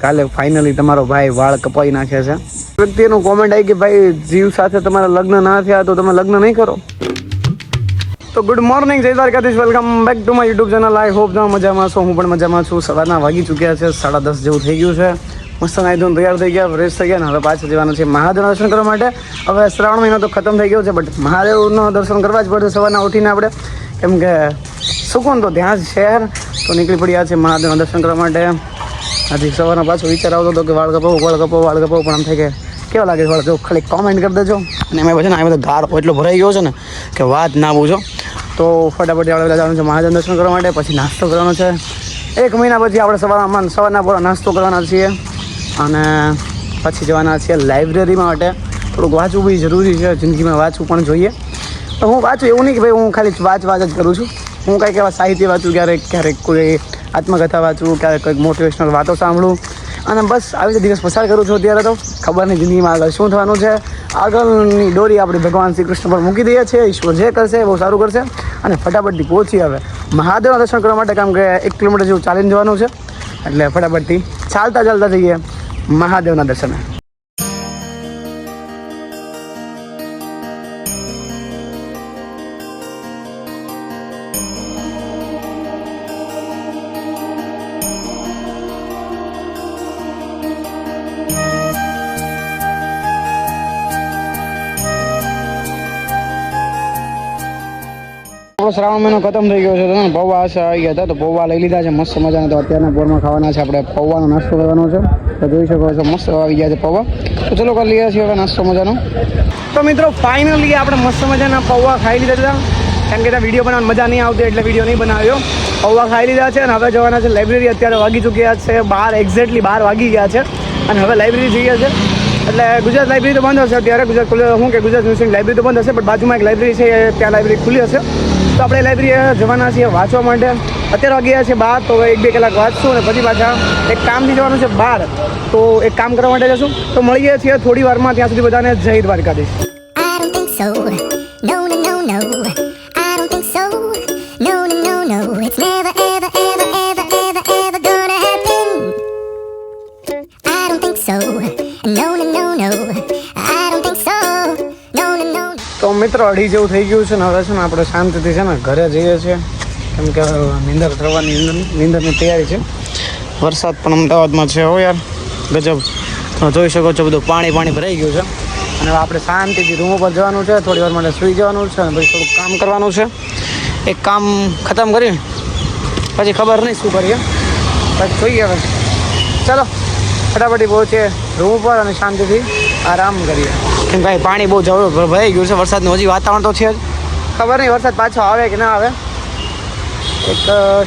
કાલે ફાઇનલી તમારો ભાઈ વાળ કપાઈ નાખે છે. વ્યક્તિનું કોમેન્ટ આવી કે ભાઈ, જીવ સાથે તમારા લગ્ન ના થયા તો તમે લગ્ન નહીં કરો? તો ગુડ મોર્નિંગ જય Dwarkadhish. Welcome back to my YouTube channel I hope તમે મજામાં છો, હું પણ મજામાં છું. સવારના વાગી ચૂક્યા છે, સાડા દસ જેવું થઈ ગયું છે. મસ્ત નાઈ ધોન તૈયાર થઈ ગયા ફ્રેશ થઈ ગયા ને હવે પાછા જવાના છે મહાદેવના દર્શન કરવા માટે. હવે શ્રાવણ મહિનો તો ખતમ થઈ ગયો છે બટ મહાદેવનો દર્શન કરવા જ પડશે સવારના ઉઠીને આપણે. કેમ કે સુકૂન તો ત્યાં જ શહેર તો નીકળી પડ્યા છે મહાદેવના દર્શન કરવા માટે. હજી સવારના પાછો વિચાર આવતો હતો કે વાળ કપાવો વાળ કપાવો વાળ કપાવો, પણ આમ થાય કે કેવા લાગે છે વાળ? જો ખાલી કોમેન્ટ કરી દેજો. અને એમાં પછી ને આ બધો ગારો એટલો ભરાઈ ગયો છે ને કે વાત ના પૂછો તો ફટાફટ આપણે જવાનું છે મહાજન દર્શન કરવા માટે, પછી નાસ્તો કરવાનો છે. એક મહિના પછી આપણે સવારમાં સવારના પૂરા નાસ્તો કરવાના છીએ. અને પછી જવાના છીએ લાઇબ્રેરી માટે. થોડુંક વાંચવું બી જરૂરી છે, જિંદગીમાં વાંચવું પણ જોઈએ. તો હું વાંચું એવું નહીં કે ભાઈ હું ખાલી વાંચ વાંચ જ કરું છું. હું કંઈક એવા સાહિત્ય વાંચું, ક્યારેક ક્યારેક કોઈ આત્મકથા વાંચું, ક્યારેક કંઈક મોટિવેશનલ વાતો સાંભળું. અને બસ આવી રીતે દિવસ પસાર કરું છું અત્યારે તો. ખબર નહીં જિંદગીમાં આગળ શું થવાનું છે. આગળની દોરી આપણે ભગવાન શ્રી કૃષ્ણ પર મૂકી દઈએ છીએ. ઈશ્વર જે કરશે બહુ સારું કરશે. અને ફટાફટથી પહોંચી આવે. મહાદેવના દર્શન કરવા માટે કામ કે એક કિલોમીટર જેવું ચાલીને જવાનું છે. એટલે ફટાફટથી ચાલતા ચાલતા જઈએ મહાદેવના દર્શને. આપણો શ્રાવણ મહિનો ખતમ થઈ ગયો છે. તો પૌવા આશા આવી ગયા હતા. તો પૌવા લઈ લીધા છે. મસ્ત મજાના તો અત્યારના પોરમાં ખાવાના છે. આપણે પૌવાનો નાસ્તો કરવાનો છે. તો જોઈ શકો છો, મસ્ત આવી ગયા છે પૌવા. તો ચલો કરી લઈએ છીએ હવે નાસ્તો મજાનો. તો મિત્રો ફાઇનલી આપણે મસ્ત મજાના પૌવા ખાઈ લીધા હતા. કેમ કે ત્યાં વીડિયો બનાવવાની મજા નહીં આવતી, એટલે વીડિયો નહીં બનાવ્યો. પૌવા ખાઈ લીધા છે અને હવે જવાના છે લાઇબ્રેરી અત્યારે વાગી ચૂક્યા છે બાર એક્ઝેક્ટલી બાર વાગી ગયા છે. અને હવે લાઇબ્રેરી જઈએ છે એટલે ગુજરાત લાઇબ્રેરી તો બંધ હશે અત્યારે. ગુજરાત ખુલ્લી શું કે ગુજરાત યુનિવર્સિટી લાઇબ્રેરી તો બંધ હશે, પણ બાજુમાં એક લાઇબ્રેરી છે ત્યાં લાઇબ્રેરી ખુલ્લી હશે. તો આપણે લાઇબ્રેરી જવાના છીએ વાંચવા માટે અત્યારે વાગી ગયા છે બાર તો એક બે કલાક વાંચશું અને પછી પાછા એક કામથી જવાનું છે બહાર તો એક કામ કરવા માટે જશું તો મળીએ છીએ થોડી વારમાં ત્યાં સુધી બધાને જય Dwarkadhish so. No, no, no, no. I don't think so. I don't think so. No, no, no, no. મિત્રો અઢી જેવું થઈ ગયું છે ને હવે છે ને આપણે શાંતિથી છે ને ઘરે જઈએ છીએ. કેમ કે નીંદર થવાની નીંદરની તૈયારી છે. વરસાદ પણ અમદાવાદમાં છે હો યાર. ગજબ. તમે જોઈ શકો છો બધું પાણી પાણી ભરાઈ ગયું છે. અને આપણે શાંતિથી રૂમ ઉપર જવાનું છે. થોડી વાર માટે સૂઈ જવાનું છે અને પછી થોડુંક કામ કરવાનું છે. એક કામ ખતમ કરી. પછી ખબર નહીં શું કરીએ. પછી જોઈએ હવે. ચાલો, ફટાફટી પહોંચીએ રૂમ ઉપર અને શાંતિથી આરામ કરીએ. કેમ ભાઈ પાણી બહુ જરૂર ભરાઈ ગયું છે વરસાદનું હજી વાતાવરણ તો છે જ. ખબર નહીં વરસાદ પાછો આવે કે ના આવે? એક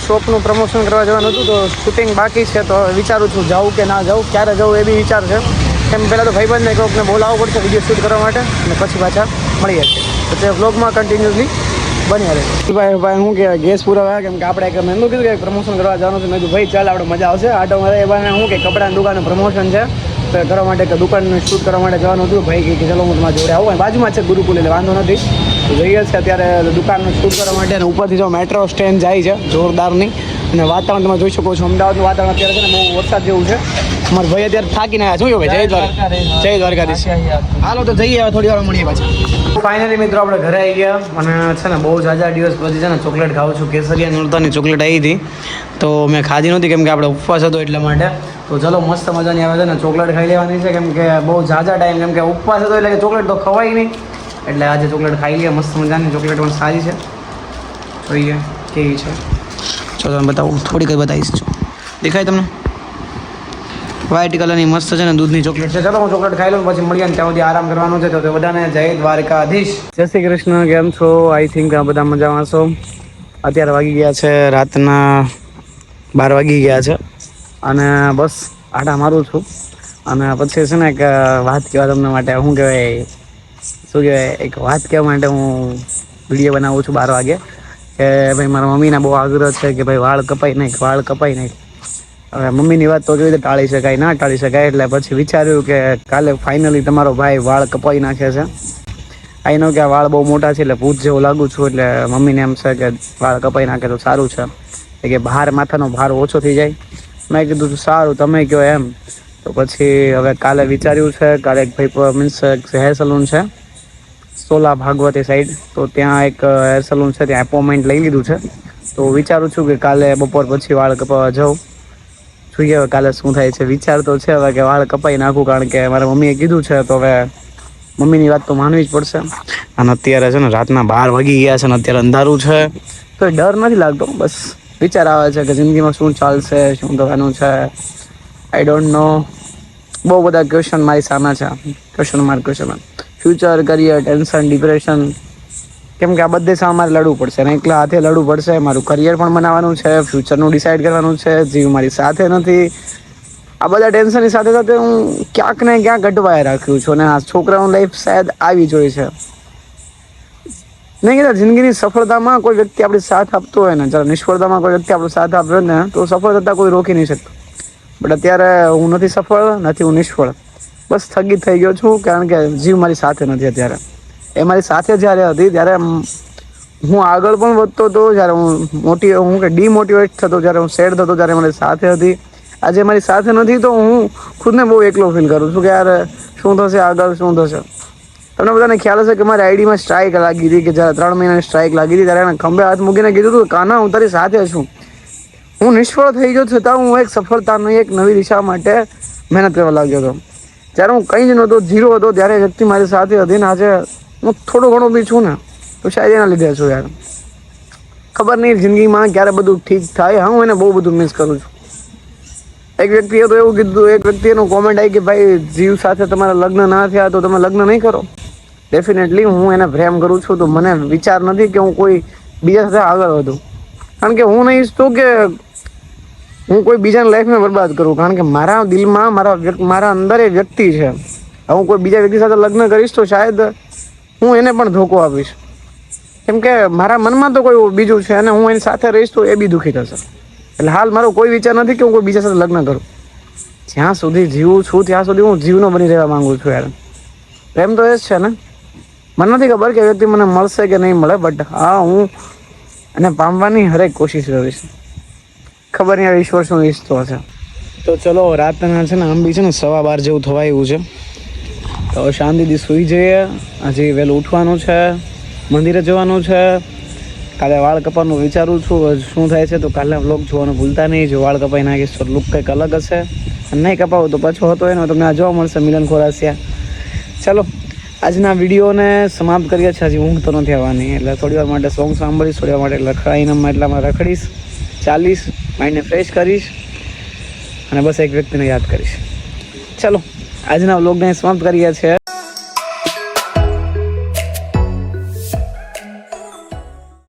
શોપનું પ્રમોશન કરવા જવાનું હતું તો શૂટિંગ બાકી છે તો વિચારું છું જાઉં કે ના જાઉં ક્યારે જાઉં એ બી વિચાર છે. કેમ પહેલાં તો ભાઈબંધને કોઈકને બોલાવવું પડશે વીડિયો શૂટ કરવા માટે અને પછી પાછા મળીએ તો તે વ્લોગમાં કન્ટિન્યુઅસલી બન્યા રહે. ભાઈ ભાઈ શું કે ગેસ પૂરા કેમ કે આપણે એક મેં કીધું કે પ્રમોશન કરવા જવાનું છે મેં કીધું ભાઈ ચાલ આપણે મજા આવશે આટો મારે એ બાને શું કે કપડાની દુકાનનું પ્રમોશન છે. કરવા માટે કે દુકાનનું શૂટ કરવા માટે જવાનું હતું. ભાઈ કે ચલો હું તમારા જોડે આવું. બાજુમાં છે ગુરુકુલ, એટલે વાંધો નથી. જઈએ છે અત્યારે દુકાનનું શૂટ કરવા માટે અને ઉપરથી જો મેટ્રો સ્ટેન્ડ જાય છે, જોરદારની. અને વાતાવરણ તમે જોઈ શકો છો. અમદાવાદનું વાતાવરણ અત્યારે છે ને બહુ વરસાદ જેવું છે. અમારા ભાઈ અત્યારે થાકીને આવ્યા. શું ભાઈ? જય દ્વારકા. જય દ્વારકાધીશ. હાલો તો જઈએ હવે થોડી વાર મળીએ પાછા. ફાઇનલી મિત્રો આપણે ઘરે આવી ગયા અને છે ને બહુ જાજા દિવસ પછી છે ને ચોકલેટ ખાઉં છું. કેસરિયા નુરતાની ચોકલેટ આવી હતી. તો મેં ખાધી નહોતી કેમ કે આપણે ઉપવાસ હતો એટલા માટે. તો ચલો મસ્ત મજાની આવે છે ને ચોકલેટ ખાઈ લેવાની છે કેમ કે બહુ જાજા ટાઈમ કેમ કે ઉપવાસ હતો એટલે કે ચોકલેટ તો ખવાય નહીં. એટલે આજે ચોકલેટ ખાઈ લઈએ, મસ્ત મજાની. ચોકલેટ પણ સારી છે. જોઈએ કેવી છે. ચલો તમે બતાવું, થોડીક જ બતાવીશ. દેખાય તમને? વ્હાઇટ કલરની મસ્ત છે ને દૂધની ચોકલેટ છે. ચલો, હું ચોકલેટ ખાઈ લઉં પછી મળીએ ત્યાં સુધી આરામ કરવાનો છે. તો બધાને જય દ્વારકાધીશ. જય શ્રી કૃષ્ણ, કેમ છો? આઈ થિંક આ બધા મજામાં છો? અત્યારે વાગી ગયા છે, રાતના બાર વાગી ગયા છે. અને બસ આટા મારું છું. અને પછી છે ને એક વાત કહેવા તમને માટે, શું કહેવાય શું કહેવાય, એક વાત કહેવા માટે હું વીડિયો બનાવું છું બાર વાગે. કે ભાઈ, મારા મમ્મીના બહુ આગ્રહ છે કે ભાઈ, વાળ કપાઈ નાખ વાળ કપાઈ નાખ હવે મમ્મીની વાત તો કેવી તો ટાળી શકાય, ના ટાળી શકાય એટલે પછી વિચાર્યું કે કાલે ફાઇનલી તમારો ભાઈ વાળ કપાઈ નાખે છે. આઈ નો કે વાળ બહુ મોટા છે એટલે ભૂત જેવું લાગુ છું એટલે મમ્મીને એમ છે કે વાળ કપાઈ નાખે તો સારું છે. કે બહાર માથાનો ભાર ઓછો થઈ જાય. મેં કીધું સારું, તમે કહો એમ. તો પછી હવે કાલે વિચાર્યું છે, કાલે એક ભાઈ મીન્સ હેર સલૂન છે. સોલા ભાગવતી સાઈડ તો ત્યાં એક હેર સલૂન છે, ત્યાં એપોઇન્ટમેન્ટ લઈ લીધું છે. તો વિચારું છું કે કાલે બપોર પછી વાળ કપાવવા જાઉં. જોઈએ હવે કાલે શું થાય છે વિચાર તો છે હવે કે વાળ કપાઈ નાખું કારણ કે મારા મમ્મીએ કીધું છે, તો હવે મમ્મીની વાત તો માનવી જ પડશે. અને અત્યારે છે ને રાતના બાર વાગી ગયા છે ને અત્યારે અંધારું છે. તો ડર નથી લાગતો, બસ વિચાર આવે છે કે જિંદગીમાં શું ચાલશે, શું થવાનું છે. આઈ ડોન્ટ નો બહુ બધા ક્વેશ્ચન મારી સામે છે. Question mark question future career tension depression કેમ કે આ બધે સામે મારે લડવું પડશે અને એકલા હાથે લડવું પડશે, મારું કરિયર પણ બનાવવાનું છે ફ્યુચરનું ડિસાઇડ કરવાનું છે, જીવ મારી સાથે નથી. આ બધા ટેન્શનની સાથે સાથે હું ક્યાંક ને ક્યાંક અટવાય રાખ્યું છું અને આ છોકરાઓની લાઈફ શાયદ આવી જોઈ છે. નહીં કહેતા જિંદગીની સફળતામાં કોઈ વ્યક્તિ આપણી સાથ આપતો હોય ને, જ્યારે નિષ્ફળતામાં કોઈ વ્યક્તિ આપણો સાથ આપ્યો ને, તો સફળ થતાં કોઈ રોકી નહીં શકતો. બટ અત્યારે હું નથી સફળ, નથી હું નિષ્ફળ. બસ સ્થગિત થઈ ગયો છું, કારણ કે જીવ મારી સાથે નથી અત્યારે. એ મારી સાથે જ્યારે હતી, ત્યારે હું આગળ પણ વધતો હતો, જ્યારે હું મોટી, હું કે ડિમોટિવેટ થતો, જ્યારે હું સેડ થતો, ત્યારે મારી સાથે હતી. આજે મારી સાથે નથી, તો હું ખુદને બહુ એકલો ફીલ કરું છું કે યાર, શું થશે આગળ, શું થશે? તમને બધાને ખ્યાલ હશે કે મારી આઈડીમાં સ્ટ્રાઇક લાગી હતી, કે જ્યારે ત્રણ મહિનાની સ્ટ્રાઇક લાગી હતી, ત્યારે એને ખંભે હાથ મૂકીને કીધું હતું કાના, હું તારી સાથે છું. હું નિષ્ફળ થઈ ગયો છતાં હું એક સફળતાની એક નવી દિશા માટે મહેનત કરવા લાગ્યો હતો. જ્યારે હું કંઈ જ નહોતો ઝીરો હતો, ત્યારે વ્યક્તિ મારી સાથે હતી ને આજે હું થોડો ઘણો બી છું ને, તો શાયદ એના લીધે છું યાર. ખબર નહીં, જિંદગીમાં ક્યારે બધું ઠીક થાય. હા, હું એને બહુ બધું મિસ કરું છું. એક વ્યક્તિએ તો એવું કીધું, એક વ્યક્તિનું કોમેન્ટ આવી કે, ભાઈ, જીવ સાથે તમારા લગ્ન ના થયા તો તમે લગ્ન નહીં કરો. ડેફિનેટલી હું એને પ્રેમ કરું છું, તો મને વિચાર નથી કે હું કોઈ બીજા સાથે આગળ વધું. કારણ કે હું નહીં ઈચ્છતો કે હું કોઈ બીજાની લાઈફને બરબાદ કરું. કારણ કે મારા દિલમાં મારા મારા અંદર એ વ્યક્તિ છે. હું કોઈ બીજા વ્યક્તિ સાથે લગ્ન કરીશ તો શાયદ હું એને પણ ધોકો આપીશ. કેમ કે મારા મનમાં તો કોઈ બીજું છે અને હું એની સાથે રહીશ તો એ બી દુઃખી થશે. એટલે હાલ મારો કોઈ વિચાર નથી કે હું કોઈ બીજા સાથે લગ્ન કરું. જ્યાં સુધી જીવું છું, ત્યાં સુધી હું જીવનો બની રહેવા માંગુ છું યાર. પ્રેમ તો એ જ છે ને. મને નથી ખબર કે વ્યક્તિ મને મળશે કે નહીં મળે બટ હા, હું એને પામવાની હરેક કોશિશ કરીશ. ખબર નહીં ઈશ્વર શું ઈચ્છતો હશે. તો ચલો, રાતના છે ને આમ બી છે ને સવા બાર જેવું થવા એવું છે. તો શાંતિથી સૂઈ જઈએ. હજી વહેલું ઉઠવાનું છે. મંદિરે જવાનું છે. કાલે વાળ કપાવવાનું વિચારું છું. શું થાય છે તો કાલે વ્લોગ જોવાનું ભૂલતા નહીં. જો વાળ કપાઈ નાખીશ તો લુક કંઈક અલગ હશે. અને નહીં કપાવું તો પાછો હતો એનો. તમને આ જોવા મળશે મિલન ખોરાસિયા. ચાલો, આજના વિડીયોને સમાપ્ત કરીએ છીએ. હજી ઊંઘ તો નથી આવવાની. એટલે થોડી વાર માટે સોંગ સાંભળીશ. થોડી વાર માટે રખડાઈને એટલામાં રખડીશ. ચાલીશ માઇન્ડને ફ્રેશ કરીશ. અને બસ એક વ્યક્તિને યાદ કરીશ. ચાલો. આજના વ્લોગને સમાપ્ત કરીએ છીએ.